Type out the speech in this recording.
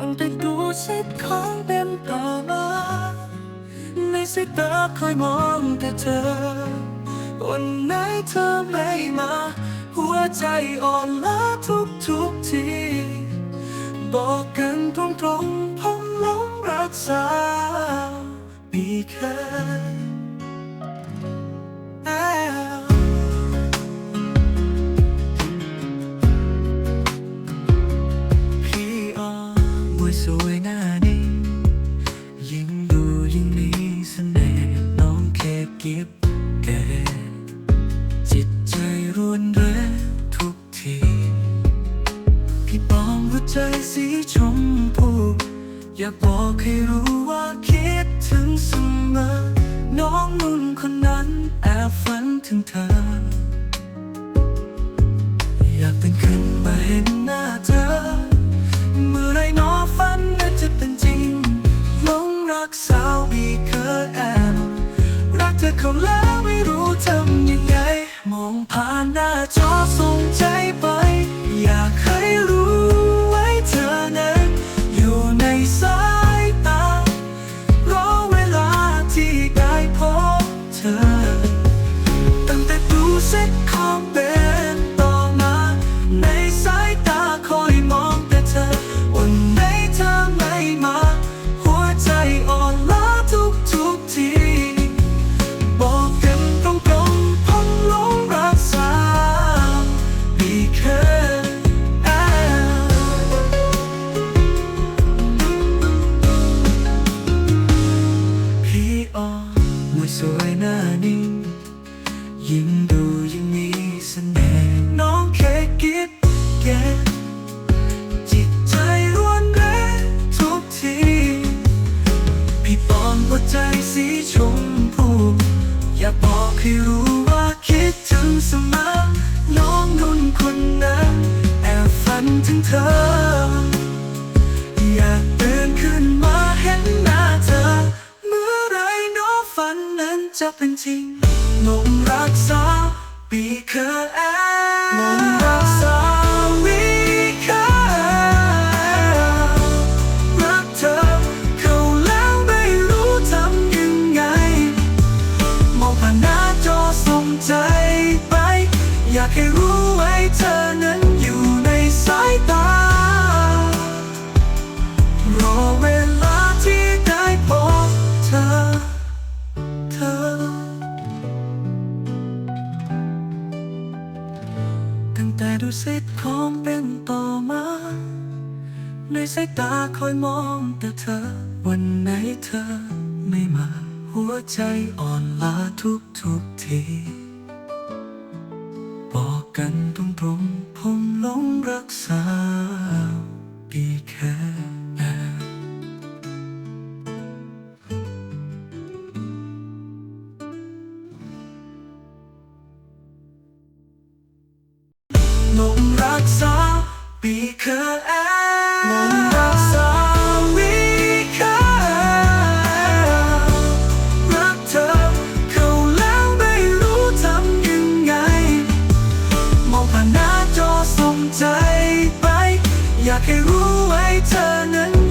ก่อนไปดูซิทของเป็นต่อมาในสายตาคอยมองแต่เธอ วันไหนเธอไม่มา หัวใจอ่อนล้าทุกทุกที บอกกันตรงตรงๆผมหลงรักษามี แค่เกจิตใจรวนเรทุกที พี่ปองหัวใจสีชมพูอยากบอกให้รู้ว่าคิดถึงเสมอ น้องนุ่นคนนั้นแอบฝันถึงเธอ อยากตื่นขึ้นมาเห็นหน้าเธอ เขาแล้วไม่รู้ทำยังไง มองผ่านหน้าจ ให้รู้ว่าคิดถึงเสมอน้องนุ่นคนนั้นแอบฝันถึงเธอ อยากตื่นขึ้นมาเห็นหน้าเธอ เมื่อไรน้อฝันนั้นจะเป็นจริงหลงรักษาปีเคอแอ ใจไป อยากให้รู้ไว้เธอนั้นอยู่ในสายตา รอเวลาที่ได้พบเธอ เธอ ตั้งแต่ดูซิทของเป็นต่อมา ในสายตาคอยมองแต่เธอ วันไหนเธอไม่มาหัวใจอ่อนล้าทุกทุกที กันตรงตรงผมหลงรักษาปีแค่ลงรักษาปีเค ใจไป อยากให้รู้ไว้เธอนั้น